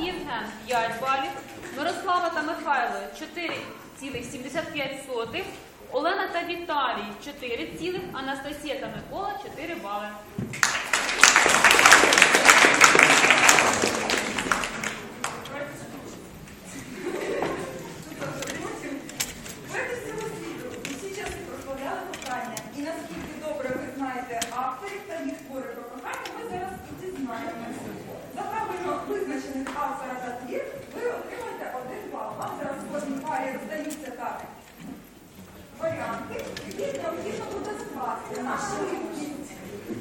і Євген 5 балів, Мирослава та Михайло 4,75, Олена та Віталій 4 цілих, Анастасія та Микола 4 бали. Наскільки добре ви знаєте авторів та їх твори про кохання, ми зараз і дізнаємося. Визначених автора та твір ви отримаєте один бал. Вам зараз кожній парі роздаються так варіанти, які необхідно буде скласти на швидкість. Будь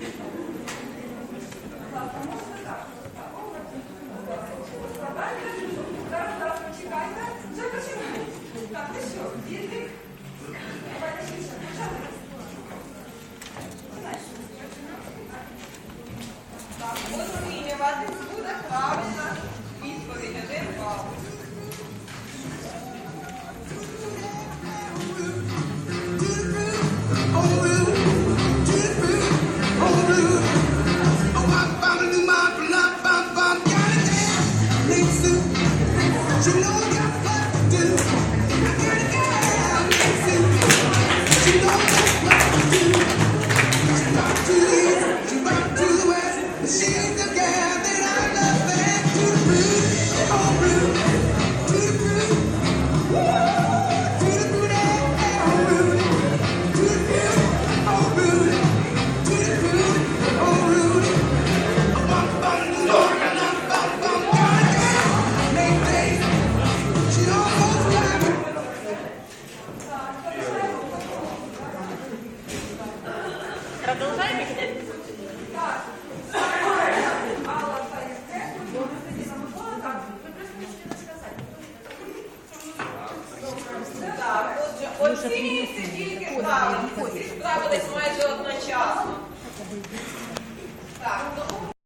так? Так, Складайте. Зараз, зараз почекайте. Вже починаємо. Так, ну що, діти? Давайте швидше. Почали. Починай. Так, буду змінювати. Буде правильна відповідь. Один бал. She's Оці це тільки ждали, всі справились майже одночасно. Так, ну